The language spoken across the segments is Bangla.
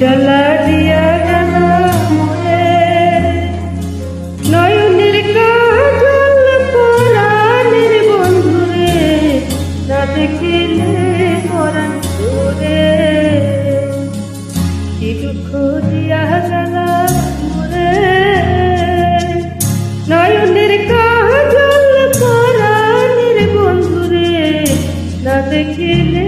জ্বালা দিয়া গেল নয়নের কাজল পরাণের বন্ধুরে, না দেখিলে পরাণ করে। কি দুঃখ দিয়া গেল নয়নের কাজল পরাণের বন্ধুরে, না দেখিলে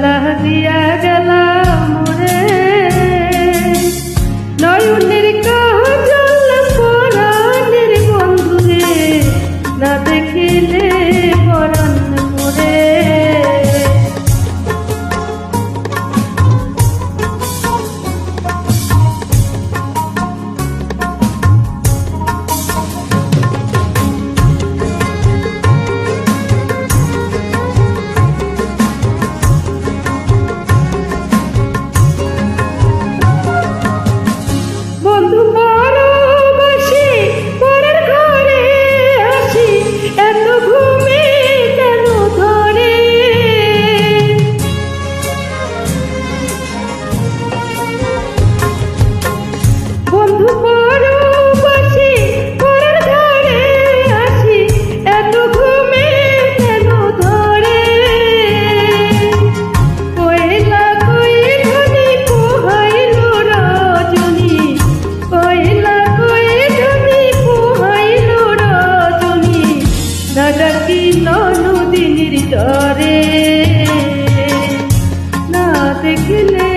জ্বালা দিয়া জ্বালা মোরে। নয়নের Güle